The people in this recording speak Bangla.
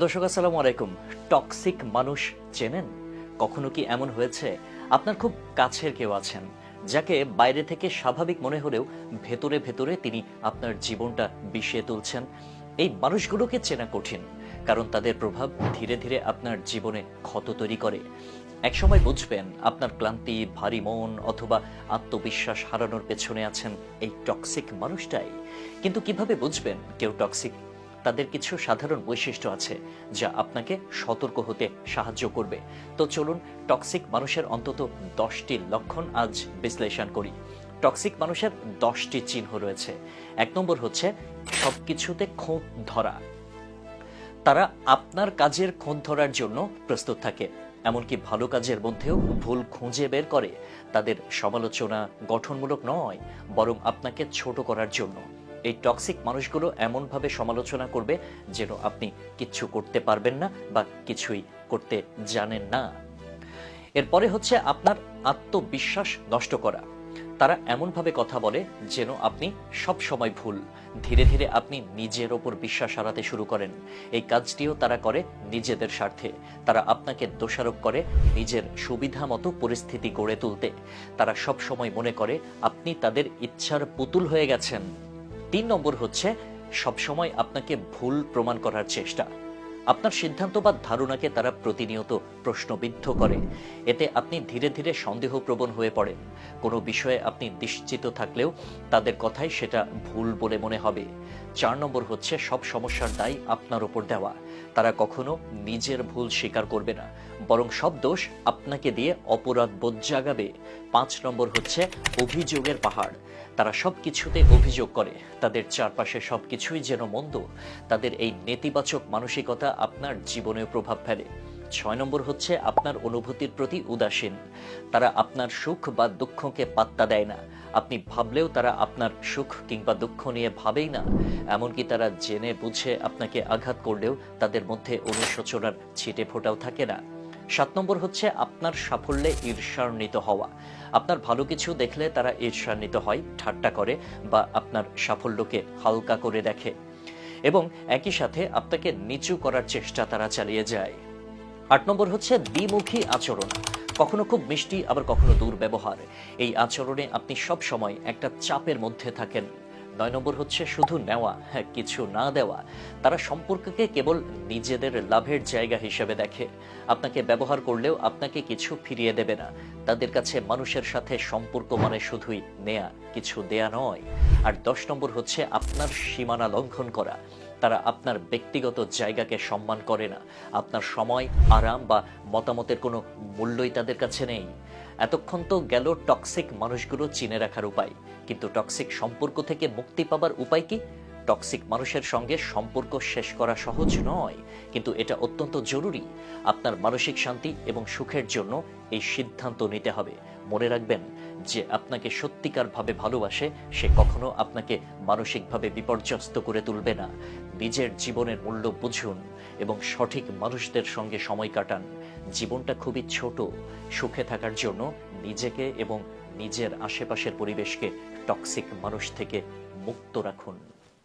দর্শক, আসসালামু আলাইকুম। টক্সিক মানুষ চেনেন? কখনো কি এমন হয়েছে? আপনার খুব কাছের কেউ আছেন, যাকে বাইরে থেকে স্বাভাবিক মনে হলেও ভেতরে ভেতরে তিনি আপনার জীবনটা বিষিয়ে তুলছেন? এই মানুষগুলোকে চেনা কঠিন, কারণ তাদের প্রভাব ধীরে ধীরে আপনার জীবনে ক্ষত তৈরি করে। একসময় বুঝবেন, আপনার ক্লান্তি, ভারী মন অথবা আত্মবিশ্বাস হারানোর পেছনে আছেন এই টক্সিক মানুষটাই। কিন্তু কীভাবে বুঝবেন কেউ টক্সিক তাদের কিছু সাধারণ বৈশিষ্ট্য আছে যা আপনাকে সতর্ক হতে সাহায্য করবে। তো চলুন টক্সিক মানুষের অন্তত দশটি লক্ষণ আজ বিশ্লেষণ করি। টক্সিক মানুষের দশটি চিহ্ন রয়েছে। এক নম্বর হচ্ছে সবকিছুতে খোঁত ধরা। তারা আপনার কাজের খোঁজ ধরার জন্য প্রস্তুত থাকে। এমনকি ভালো কাজের মধ্যেও ভুল খুঁজে বের করে। তাদের সমালোচনা গঠনমূলক নয়, বরং আপনাকে ছোট করার জন্য। এই টক্সিক মানুষগুলো এমনভাবে সমালোচনা করবে যেন আপনি কিচ্ছু করতে পারবেন না বা কিছুই করতে জানেন না। এরপরে হচ্ছে আপনার আত্মবিশ্বাস নষ্ট করা। তারা এমনভাবে কথা বলে যেন আপনি সব সময় ভুল। ধীরে ধীরে আপনি নিজের ওপর বিশ্বাস হারাতে শুরু করেন। এই কাজটিও তারা করে নিজেদের স্বার্থে। তারা আপনাকে দোষারোপ করে নিজের সুবিধা মতো পরিস্থিতি গড়ে তুলতে। তারা সব সময় মনে করে, আপনি তাদের ইচ্ছার পুতুল হয়ে গেছেন। তিন নম্বর হচ্ছে, সবসময় আপনাকে ভুল প্রমাণ করার চেষ্টা। আপনার সিদ্ধান্ত বা ধারণাকে তারা প্রতিনিয়ত প্রশ্নবিদ্ধ করে। এতে আপনি ধীরে ধীরে সন্দেহপ্রবণ হয়ে পড়েন। কোনো বিষয়ে আপনি নিশ্চিত থাকলেও তাদের কথাই সেটা ভুল বলে মনে হবে। চার নম্বর হচ্ছে, সব সমস্যার দায় আপনার ওপর দেওয়া। তারা কখনো নিজের ভুল স্বীকার করবে না। বরং সব দোষ আপনাকে দিয়ে অপরাধ বোধ জাগাবে। পাঁচ নম্বর হচ্ছে অভিযোগের পাহাড়। তারা সব কিছুতে অভিযোগ করে। তাদের চারপাশে সব কিছুই যেন মন্দ। তাদের এই নেতিবাচক মানসিকতা আপনার জীবনেও প্রভাব ফেলে। ছয় নম্বর হচ্ছে আপনার অনুভূতির প্রতি উদাসীন। তারা আপনার সুখ বা দুঃখকে পাত্তা দেয় না। আপনি ভাবলেও তারা আপনার সুখ কিংবা দুঃখ নিয়ে ভাবেই না। এমনকি তারা জেনে বুঝে আপনাকে আঘাত করলেও তাদের মধ্যে অনুশোচনার ছিটে ফোটাও থাকে না। সাত নম্বর হচ্ছে আপনার সাফল্যে ঈর্ষান্বিত হওয়া। আপনার ভালো কিছু দেখলে তারা ঈর্ষান্বিত হয়, ঠাট্টা করে বা আপনার সাফল্যকে হালকা করে দেখে। এবং একই সাথে আপনাকে নিচু করার চেষ্টা তারা চালিয়ে যায়। আট নম্বর হচ্ছে দ্বিমুখী আচরণ। কখনো খুব মিষ্টি, আবার কখনো দুর্ব্যবহার। এই আচরণে আপনি সব সময় একটা চাপের মধ্যে থাকেন। নয় নম্বর হচ্ছে শুধু নেওয়া হ্যাঁ কিছু না দেওয়া। তারা সম্পর্ককে কেবল নিজেদের লাভের জায়গা হিসেবে দেখে। আপনাকে ব্যবহার করলেও আপনাকে কিছু ফিরিয়ে দেবে না। তাদের কাছে মানুষের সাথে সম্পর্ক মানে শুধুই নেয়া, কিছু দেয়া নয়। আর দশ নম্বর হচ্ছে আপনার সীমানা লঙ্ঘন করা। তারা আপনার ব্যক্তিগত জায়গাকে সম্মান করে না। আপনার সময়, আরাম বা মতামতের কোনো মূল্যই তাদের কাছে নেই। এতক্ষণ তো গেল টক্সিক মানুষগুলো চিনে রাখার উপায়। কিন্তু টক্সিক সম্পর্ক থেকে মুক্তি পাবার উপায় কি? টক্সিক মানুষের সঙ্গে সম্পর্ক শেষ করা সহজ নয়, কিন্তু এটা অত্যন্ত জরুরি। আপনার মানসিক শান্তি এবং সুখের জন্য এই সিদ্ধান্ত নিতে হবে। মনে রাখবেন যে আপনাকে সত্যিকারভাবে ভালোবাসে, সে কখনো আপনাকে মানসিকভাবে বিপর্যস্ত করে তুলবে না। নিজের জীবনের মূল্য বুঝুন এবং সঠিক মানুষদের সঙ্গে সময় কাটান। জীবনটা খুবই ছোট। সুখে থাকার জন্য নিজেকে এবং নিজের আশেপাশের পরিবেশকে টক্সিক মানুষ থেকে মুক্ত রাখুন।